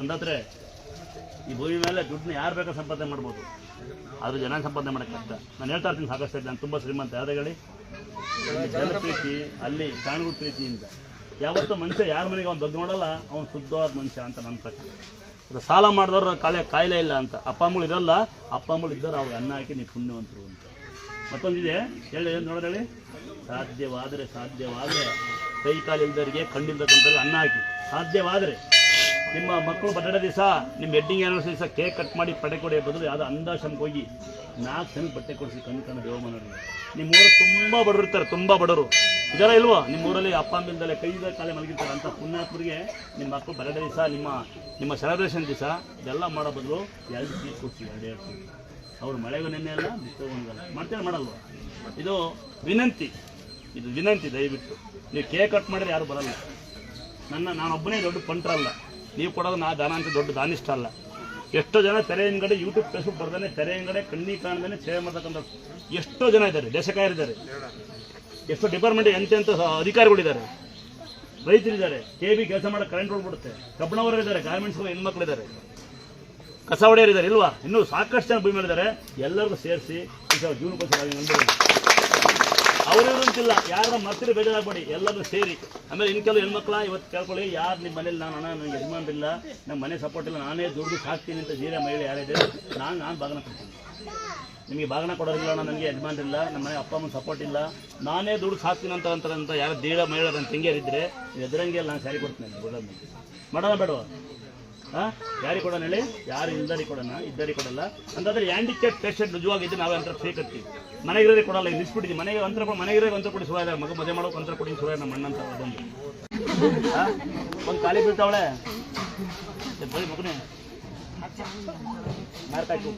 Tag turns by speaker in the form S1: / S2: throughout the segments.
S1: ಅಂದಾದ್ರೆ ಈ ಭೂಮಿ ಮೇಲೆ ದುಡ್ಡನ್ನ ಯಾರು ಬೇಕಾದ್ರೂ ಸಂಪಾದನೆ ಮಾಡ್ಬೋದು. ಆದ್ರೆ ಜನ ಸಂಪಾದನೆ ಮಾಡೋಕ್ಕೆ ಕಷ್ಟ. ನಾನು ಹೇಳ್ತಾ ಇರ್ತೀನಿ ಸಾಕಷ್ಟು ನಾನು ತುಂಬ ಶ್ರೀಮಂತ. ಯಾವ್ದು ಹೇಳಿ? ಜನ ಪ್ರೀತಿ, ಅಲ್ಲಿ ಕಾಣಗುಡ್ ಪ್ರೀತಿಯಿಂದ ಯಾವತ್ತೂ ಮನುಷ್ಯ ಯಾರ ಮನೆಗೆ ಅವ್ನು ದೊಡ್ಡ ನೋಡಲ್ಲ ಅವ್ನು ಶುದ್ಧವಾದ ಮನುಷ್ಯ ಅಂತ ನನ್ನ ಪ್ರಕಾರ ಸಾಲ ಮಾಡಿದವ್ರ ಕಾಲೇ ಕಾಯಿಲೆ ಇಲ್ಲ ಅಂತ. ಅಪ್ಪ ಅಮ್ಮಗಳು ಇರಲ್ಲ. ಅಪ್ಪ ಅಮ್ಮಗಳು ಇದ್ದಾರೆ ಅವ್ರಿಗೆ ಅನ್ನ ಹಾಕಿ ನೀವು ಪುಣ್ಯವಂತರು ಅಂತ. ಮತ್ತೊಂದಿದೆ, ಹೇಳಿ ಏನು ನೋಡೋದು ಹೇಳಿ. ಸಾಧ್ಯವಾದರೆ ಸಾಧ್ಯವಾದರೆ ಕೈ ಕಾಲಿಲ್ದವರಿಗೆ ಕಣ್ಣಿಲ್ದಕ್ಕಂಥವ್ರಿಗೆ ಅನ್ನ ಹಾಕಿ. ಸಾಧ್ಯವಾದರೆ ನಿಮ್ಮ ಮಕ್ಕಳು ಬರ್ತಡೇ ದಿವಸ, ನಿಮ್ಮ ವೆಡ್ಡಿಂಗ್ ಆ್ಯನಿವರ್ಸರಿ ದಿವಸ ಕೇಕ್ ಕಟ್ ಮಾಡಿ ಪಡೆ ಕೊಡೋ ಬದಲು ಯಾವುದೋ ಅಂದಾಶಂಗೆ ಹೋಗಿ ನಾಲ್ಕು ಜನ ಬಟ್ಟೆ ಕೊಡಿಸಿ ಕಣ್ಣು ಕಣ್ಣು ದೇವಮನವರಿಗೆ ನಿಮ್ಮ ಊರು ತುಂಬ ಬಡವರು ಇರ್ತಾರೆ, ತುಂಬ ಬಡವರು. ಇದರ ಇಲ್ವೋ? ನಿಮ್ಮ ಊರಲ್ಲಿ ಅಪ್ಪ ಅಮ್ಮಿಂದಲೇ ಕೈದ ಕಾಲೇ ಮಲಗಿರ್ತಾರೆ. ಅಂತ ಪುಣ್ಯಾತ್ಮರಿಗೆ ನಿಮ್ಮ ಮಕ್ಕಳು ಬರ್ತಡೇ ದಿವಸ, ನಿಮ್ಮ ನಿಮ್ಮ ಸೆಲೆಬ್ರೇಷನ್ ದಿವಸ ಇದೆಲ್ಲ ಮಾಡೋ ಬದಲು ಎರಡು ಸೀಟ್ ಕೊಡ್ತೀವಿ ಎರಡು ಎರಡು ಅವ್ರು ಮಳೆಗೂ ನೆನ್ನೆ ಅಲ್ಲ ಬಿತ್ತೋಗಲ್ಲ ಮಾಡ್ತೇನೆ ಮಾಡಲ್ವ? ಇದು ವಿನಂತಿ. ಇದು ವಿನಂತಿ ದಯವಿಟ್ಟು. ನೀವು ಕೇಕ್ ಕಟ್ ಮಾಡಿದ್ರೆ ಯಾರು ಬರಲ್ಲ. ನನ್ನ, ನಾನೊಬ್ಬನೇ ದೊಡ್ಡ ಪಂಟ್ರಲ್ಲ. ನೀವು ಕೊಡೋದು ನಾ ದಾನ ಅಂತ ದೊಡ್ಡ ದಾನಿಷ್ಠ ಅಲ್ಲ. ಎಷ್ಟೋ ಜನ ತೆರೆ ಹಿಂಗಡೆ ಯೂಟ್ಯೂಬ್ ಫೇಸ್ಬುಕ್ ಬರ್ದಾನೆ, ತೆರೆ ಹಿಂಗಡೆ ಕಣ್ಣಿ ಕಾಣ್ದಾನೆ ಸೇವೆ ಮಾಡ್ತಕ್ಕಂಥ ಎಷ್ಟೋ ಜನ ಇದ್ದಾರೆ ದೇಶಕಾಯರಿದ್ದಾರೆ ಎಷ್ಟೋ ಡಿಪಾರ್ಟ್ಮೆಂಟ್ ಎಂತೆಂಥ ಅಧಿಕಾರಿಗಳಿದ್ದಾರೆ. ರೈತರಿದ್ದಾರೆ ಕೆ ಬಿ ಕೆಲಸ ಮಾಡೋ ಕರೆಂಟ್ ಹೋಗ್ಬಿಡುತ್ತೆ ಕಬ್ಬಣವರು ಇದ್ದಾರೆ ಗಾರ್ಮೆಂಟ್ಸ್ ಹೆಣ್ಮಕ್ಳಿದ್ದಾರೆ. ಕಸ ಹೊಡೆಯರಿದ್ದಾರೆ ಇಲ್ವಾ? ಇನ್ನೂ ಸಾಕಷ್ಟು ಜನ ಭೂಮಿ ಮಾಡಿದ್ದಾರೆ ಎಲ್ಲರಿಗೂ ಸೇರಿಸಿ ಜೀವನಕ್ಕೋಸ್ಕರ ನಂಬಿದ್ರು ಯಾರನ್ನ ಮತ್ತಿರಿ ಬೇಜಾರಾಗಬೇಡಿ, ಎಲ್ಲರೂ ಸೇರಿ. ಆಮೇಲೆ ಇನ್ನು ಕೆಲವು ಹೆಣ್ಮಕ್ಳ ಇವತ್ತು ಕೇಳ್ಕೊಳ್ಳಿ, ಯಾರು ನಿಮ್ಮ ಮನೇಲಿ ನಾನು ಅಣ್ಣ ನನಗೆ ಯಜಮಾನ್ರಿಲ್ಲ ನಮ್ಮ ಮನೆ ಸಪೋರ್ಟ್ ಇಲ್ಲ, ನಾನೇ ದುಡ್ಡು ಸಾಕ್ತೀನಿ ಅಂತ ಧೀರ ಮಹಿಳೆ ಯಾರಿದೆ, ನಾನು ನಾನು ಬಾಗನ ಕೊಡ್ತೀನಿ. ನಿಮಗೆ ಭಾಗನ ಕೊಡೋದಿಲ್ಲ ಅಣ್ಣ ನನಗೆ ಯಜಮಾನ್ರಿಲ್ಲ ನಮ್ಮ ಮನೆ ಅಪ್ಪ ಅಮ್ಮನ ಸಪೋರ್ಟ್ ಇಲ್ಲ, ನಾನೇ ದುಡ್ಡು ಸಾಕ್ತೀನಿ ಅಂತ ಅಂತ ಯಾರು ಧೀರ ಮಹಿಳೆ ನನ್ನ ತಂಗಿಯರಿದ್ದರೆ ಎದುರಂಗೆ ನಾನು ಸ್ಯಾರಿ ಕೊಡ್ತೀನಿ ಮಾಡೋಣ ಬೇಡವಾ? ಯಾರಿಗೆ ಕೊಡೋಣ ಹೇಳಿ? ಯಾರು ಇಲ್ದಾರಿ ಕೊಡೋಣ? ಇದ್ದರಿ ಕೊಡಲ್ಲ. ಅಂತಂದ್ರೆ ಹ್ಯಾಂಡಿಕ್ಯಾಪ್ ಪೇಷಂಟ್ ನಿಜವಾಗಿದ್ದು ನಾವೇ ಅಂತ ಫ್ರೀ ಕಟ್ತೀವಿ ಮನೆಗಿರೋದೇ ಕೊಡಲ್ಲ ನಿಲ್ಸ್ಬಿಟ್ಟಿದ್ವಿ ಮನೆಗೆ ಅಂತರ ಮನೆಗಿರೋ ಅಂತ ಕೊಡಿ ಸುರ ಮಗ ಮದುವೆ ಮಾಡೋಕೆ ಅಂತರ ಕೊಡಿ ಸುರ ನಮ್ಮ ಅಣ್ಣ ಅಂತ ಬಂದು ಒಂದು ಖಾಲಿ ಬೀಳ್ತಾವಳೆ? ಬರೀ ಮಗನೇ. ಮಾರ್ಕಾಯ್ತು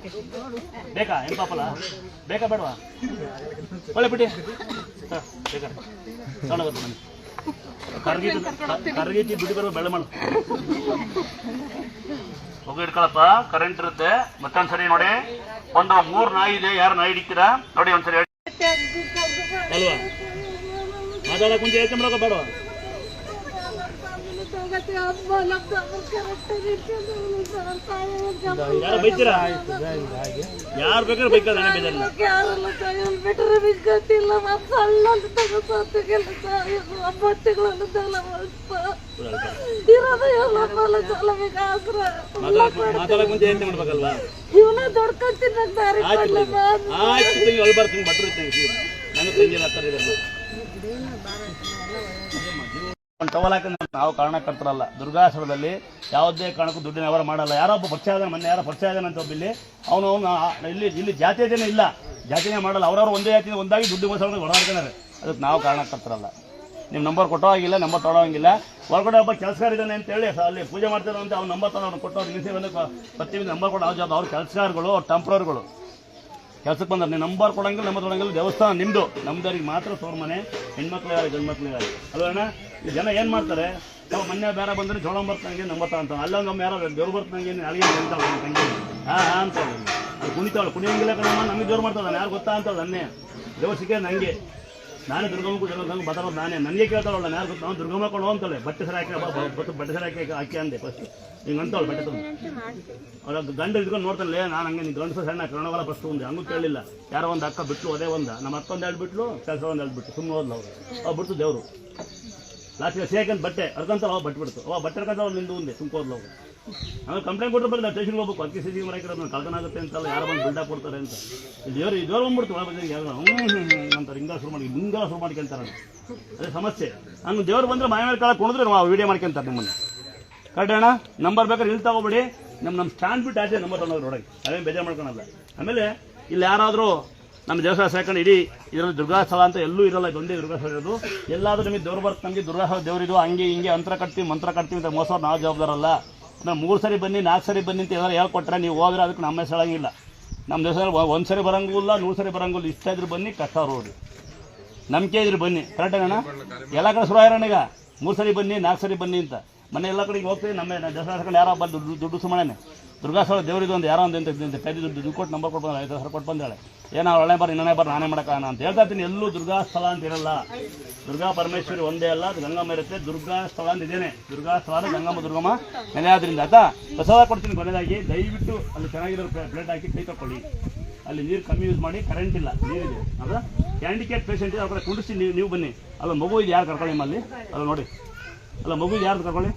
S1: ಬೇಕಾ? ಏನು ಪಾಪಲ್ಲ ಬೇಕಾ ಬೇಡವಾ? ಒಳ್ಳೆ ಬಿಟ್ಟಿ. ಹಾಂ, ಬೇಕಾ? ತಗೊಂಡೋಗುತ್ತೆ ಮನೆ. ಕರ್ಗೀತಿ ಬಿಡಿ ಬರೋ ಬೆಳೆ ಮಾಡು. ಹೋಗಿ ಇಟ್ಕೊಳಪ್ಪ. ಕರೆಂಟ್ ಇರುತ್ತೆ. ಮತ್ತೊಂದ್ಸರಿ ನೋಡಿ. ಒಂದು ಮೂರು ನಾಯಿ ಇದೆ. ಯಾರು ನಾಯಿ ಹಿಡಿತೀರಾ? ನೋಡಿ ಒಂದ್ಸರಿ ಹೇಳಿ. ಅಲ್ವಾ ಮಾತಾಡಕ್ ಮುಂಚೆ ಯೋಚನೆ ಮಾಡೋಕೆ ಬೇಡ ಯಾರು ಬೈತೀರಾ? ಯಾರು ಬೇಕಾದ್ರೆ ಬೈಕಲ್ಲ
S2: ಮತ್ತೆ ತಗೋತಿಗೆಲ್ಲ ಇರೋದು ಎಲ್ಲ
S1: ಮಾತಾಡಕ್ ಮಾಡ್ಬೇಕಲ್ವಾ?
S2: ಇವನ ದಾರಿ
S1: ಆಯ್ತು ಅಳ್ಬಾರ್ದು ಭಟ್ರು ತಂಗಿ ನನಗೆ ತಂಗಿ ಹಾಕ್ತಾರೆ ಇದನ್ನು ಟವಲ್ ಹಾಕೊಂಡು ನಾವು ಕಾರಣಕರ್ತರಲ್ಲ. ದುರ್ಗಾಸುರದಲ್ಲಿ ಯಾವುದೇ ಕಾರಣಕ್ಕೂ ದುಡ್ಡಿನ ವ್ಯವಹಾರ ಮಾಡಲ್ಲ. ಯಾರೊಬ್ಬ ಪರಿಚಯ ಮೊನ್ನೆ ಯಾರೋ ಪರಿಚಯ ಅಂತ ಒಬ್ಬ ಇಲ್ಲಿ ಅವನು ಅವನು ಇಲ್ಲಿ ಇಲ್ಲಿ ಜಾತಿಯ ಜನ ಇಲ್ಲ. ಜಾತಿನೇ ಮಾಡಲ್ಲ. ಅವ್ರವ್ರು ಒಂದೇ ಜಾತಿ ಒಂದಾಗಿ ದುಡ್ಡು ಗೋಸ್ಕರ ಹೊರಡ್ತಾರೆ ಅದಕ್ಕೆ ನಾವು ಕಾರಣಕರ್ತರಲ್ಲ. ನಿಮ್ಮ ನಂಬರ್ ಕೊಟ್ಟೋ ಆಗಿಲ್ಲ ನಂಬರ್ ತೊಗೊಳಂಗಿಲ್ಲ ಹೊರಗಡೆ ಒಬ್ಬ ಕೆಲಸಗಾರ ಇದ್ದಾನೆ ಅಂತ ಹೇಳಿ ಅಲ್ಲಿ ಪೂಜೆ ಮಾಡ್ತಾರೆ ಅಂತ ಅವ್ನು ನಂಬರ್ ತೊಗೊಂಡು ಅವ್ನು ಕೊಟ್ಟು ಅವ್ರು ನಿಲ್ಸಿ ಬಂದು ನಂಬರ್ ಕೊಟ್ಟು ಅವ್ರ ಜಾಬ್ ಅವ್ರ ಕೆಲಸಗಾರಗಳು ಅವ್ರ ಟೆಂಪ್ರರ್ಗಳು ಕೆಲ್ಸಕ್ಕೆ ಬಂದ್ರೆ. ನೀವು ನಂಬರ್ ಕೊಡಂಗಿಲ್ಲ ನಂಬರ್ ಕೊಡಂಗಿಲ್ಲ, ದೇವಸ್ಥಾನ ನಿಮ್ಮದು ನಮ್ದವ್ರಿಗೆ ಮಾತ್ರ ಸೋರ್ ಮನೆ, ಹೆಣ್ಮಕ್ಳು ಯಾರು ಗಂಡ್ಮಕ್ಳು ಇರೋ ಯಾರು ಈ ಜನ ಏನು ಮಾಡ್ತಾರೆ? ನಾವು ಮೊನ್ನೆ ಬೇರೆ ಬಂದರೆ ಜೋಳ ಬರ್ತಂಗೆ ನಂಬರ್ ಅಂತ ಅಲ್ಲೊಂದು ಯಾರೋ ದೇವ್ರು ಬರ್ತಂಗೆ ಅಲ್ಲಿಗೆ ನನ್ನ ತಂಗಿ. ಹಾಂ ಹಾಂ ಅಂತ ಅದು ಕುಣಿತಾಳು. ಕುಣಿಯಂಗಿಲ್ಲ ಕಣಮ್ಮ, ನಮಗೆ ಜೋರು ಮಾಡ್ತಾಳೆ. ಯಾರು ಗೊತ್ತಾ ಅಂತಾಳೆ ನನ್ನೇ. ದೇವಸಿಗೆ ನನಗೆ ನಾನೇ ದುರ್ಗಮ್ಮ ಕೂಡ ನಂಗೆ ಬತಾರೋದು ನಾನೇ. ನನಗೆ ಕೇಳ್ತಾಳಲ್ಲ, ನಾನು ಯಾರು ನಾವು ದುರ್ಗಮ್ಮ ಕೊಂಡು ಅಂತಾಳೆ. ಬಟ್ಟೆ ಸರ ಹಾಕಿ ಬಟ್ಟೆ ಸರ ಹಾಕಿ ಹಾಕಿ ಅಂದೆ ಫಸ್ಟ್ ಹಿಂಗೆ ಅಂತವಳು ಬಟ್ಟೆ ತಂದು ಅವ್ರ ಗಂಡ ಇದ್ಕೊಂಡು ನೋಡ್ತಾನೆ ನಾನು ಹಂಗೆ, ನೀನು ಗಂಡಸ ಸಣ್ಣ ಕನ್ನಡವಲ್ಲ ಫಸ್ಟ್ ಒಂದು ಹಂಗೂ ಕೇಳಿಲ್ಲ. ಯಾರೋ ಒಂದು ಅಕ್ಕ ಬಿಟ್ಲು, ಅದೇ ಒಂದು. ನಮ್ಮ ಅಕ್ಕ ಒಂದು ಎರಡು ಬಿಟ್ಲು ಕೆಲಸ ಒಂದು ಎರಡು ಬಿಟ್ಟು ಸುಮ್ಮನೆ ಹೋದ್ಲು ಅವ್ರು. ಅವ್ ಬಿಡ್ತು ದೇವರು. ಲಾಸ್ಟಿಗೆ ಸೇಕಂತ ಬಟ್ಟೆ ಅರ್ಕಂತ ಅವ ಬಟ್ಟೆ ಬಿಡ್ತು ಅವ ಬಟ್ಟೆ ಅರ್ಕಂತ ಅವ್ರು ನಿಂದು ಮುಂದೆ ಹೋದ್ಲು ಅವ್ರು ಆಮೇಲೆ ಕಂಪ್ಲೇಂಟ್ ಕೊಟ್ಟರೆ ಬಂದು ಸ್ಟೇಷನ್ಗೆ ಹೋಗ್ಬೇಕು ಅಕ್ಕಿ ಸಿ ಸಿ ನಾನು ಕಳ್ಕನಾಗುತ್ತೆ ಅಂತಲ್ಲ ಯಾರು ಬಂದು ಬಿಲ್ಡಪ್ ಕೊಡ್ತಾರೆ ಅಂತ ದೇವ್ರು ದೇವ್ರು ಬಂದ್ಬಿಡ್ತು ಒಳ ಬಂದಿಗೆ ಯಾರು ಹ್ಞೂ ಹ್ಞೂ ಶುರು ಮಾಡಿ ಹಿಂಗಾಲ ಶುರು ಮಾಡ್ಕೊಂತಾರೆ ಅದೇ ಸಮಸ್ಯೆ ನಾನು ದೇವ್ರು ಬಂದ್ರೆ ಮನೆ ಮೇಲೆ ಕಾಲಕ್ಕೆ ಕುಣಿದ್ರೆ ನಾವು ವಿಡಿಯೋ ಮಾಡ್ಕೊಂತಾರೆ ನಿಮ್ಮನ್ನು ಕರೆಕ್ಟ್ ಅಣ್ಣ ನಂಬರ್ ಬೇಕಾದ್ರೆ ಇಲ್ಲಿ ತಗೋಬೇಡಿ ನಮ್ಮ ನಮ್ಮ ಸ್ಟ್ಯಾಂಡ್ ಬಿಟ್ಟು ಆಚೆ ನಂಬರ್ ತೊಗೊಂಡು ನೋಡೋಕೆ ಅದೇನು ಬೇಜಾರು ಮಾಡ್ಕೊಳಲ್ಲ ಆಮೇಲೆ ಇಲ್ಲಿ ಯಾರಾದರೂ ನಮ್ಮ ದೇವಸ್ಥಾನ ಸೇರ್ಕೊಂಡು ಇಡೀ ಇದರಲ್ಲಿ ದುರ್ಗಾ ಸ್ಥಳ ಅಂತ ಎಲ್ಲೂ ಇರಲ್ಲ, ಇದೊಂದೇ ದುರ್ಗಾ ಸ್ಥಳ ಇರೋದು. ಎಲ್ಲಾದರೂ ನಿಮಗೆ ದೇವ್ರು ಬರ್ತ, ನಮಗೆ ದುರ್ಗಾ ಸ್ಥಳ ದೇವರಿದು, ಹಂಗೆ ಹಿಂಗೆ ಅಂತರ ಕಟ್ತೀವಿ ಮಂತ್ರ ಕಟ್ತೀವಿ ಅಂತ ಮೋಸ ನಾವು ಜವಾಬ್ದಾರಲ್ಲ. ನಾವು ಮೂರು ಸರಿ ಬನ್ನಿ ನಾಲ್ಕು ಸರಿ ಬನ್ನಿ ಅಂತ ಎಲ್ಲರೂ ಹೇಳ್ಕೊಟ್ರೆ ನೀವು ಹೋದ್ರೆ ಅದಕ್ಕೆ ನಮ್ಮ ಹೆಸರು ಹೇಳಂಗಿಲ್ಲ. ನಮ್ಮ ದೇವಸ್ಥಾನ ಒಂದು ಸರಿ ಬರಂಗೂ ಇಲ್ಲ, ನೂರು ಸರಿ ಬರಂಗಿಲ್ಲ ಇಷ್ಟ ಇದ್ರೆ ಬನ್ನಿ, ಕಷ್ಟ ರೋಡ್ ನಂಬಿಕೆ ಇದ್ರೆ ಬನ್ನಿ. ಕರೆಕ್ಟ್ ಅಣ್ಣ ಎಲ್ಲ ಕಡೆ ಶುರು ಈಗ. ಮೂರು ಸರಿ ಬನ್ನಿ ನಾಲ್ಕು ಸರಿ ಬನ್ನಿ ಅಂತ. ಮನೆ ಎಲ್ಲ ಕಡೆಗೆ ಹೋಗ್ತೀವಿ. ನಮ್ಮ ದಸರಾ ಹಾಕೊಂಡು ಯಾರೋ ಬಂದು ದುಡ್ಡು ದುಡ್ಡು ಸುಮ್ಮನೆ. ದುರ್ಗಾಸ್ಥಳ ದೇವ್ರಿಗೆ ಒಂದು ಯಾರೋ ಒಂದು ಅಂತ ದುಡ್ಡು ದುಡ್ಡು ಕೊಟ್ಟು ನಂಬರ್ ಕೊಟ್ಟು ಐದು ಸಾವಿರ ಕೊಟ್ಟು ಬಂದಾಳೆ. ಏನೋ ಒಳ್ಳೆ ಬರ ಇನ್ನೊಂದೇ ಬರ ನಾನೇ ನಾನು ಅಂತ ಹೇಳ್ತಾ ಇರ್ತೀನಿ. ಎಲ್ಲೂ ದುರ್ಗಾಸ್ಥಳ ಅಂತ ಇರಲ್ಲ. ದುರ್ಗಾ ಪರಮೇಶ್ವರಿ ಒಂದೇ ಅಲ್ಲ ಗಂಗಮ್ಮ ಇರುತ್ತೆ. ದುರ್ಗಾ ಸ್ಥಳ ಅಂತ ಇದೇನೆ ದುರ್ಗಾ ಸ್ಥಳ ಗಂಗಮ್ಮ, ದುರ್ಗಮ್ಮ ನೆಲೆ ಆದ್ರಿಂದ. ಆಯ್ತಾ? ಪ್ರಸಾದ ಕೊಡ್ತೀನಿ ಕೊನೆಯದಾಗಿ. ದಯವಿಟ್ಟು ಅಲ್ಲಿ ಚೆನ್ನಾಗಿರೋ ಪ್ಲೇಟ್ ಹಾಕಿ ಕೈ ತಗೊಳ್ಳಿ ಅಲ್ಲಿ ನೀರು ಕಮ್ಮಿ ಯೂಸ್ ಮಾಡಿ ಕರೆಂಟ್ ಇಲ್ಲ. ನೀರಿದೆ. ಅದು ಕ್ಯಾಂಡಿಕೇಟ್ ಪೇಷಂಟ್ ಇದೆ. ಅವ್ರ ಕಡೆ ಕುಂಡಿಸಿ ನೀವು ನೀವು ಬನ್ನಿ. ಅಲ್ಲ ಮಗು ಇದು ಯಾರು ಕರ್ಕೊಳ್ಳಿ ನಿಮ್ಮಲ್ಲಿ? ಅಲ್ಲ ನೋಡಿ. ಅಲ್ಲ ಮಗು ಯಾರು ಕರ್ಕೊಳ್ಳಿ?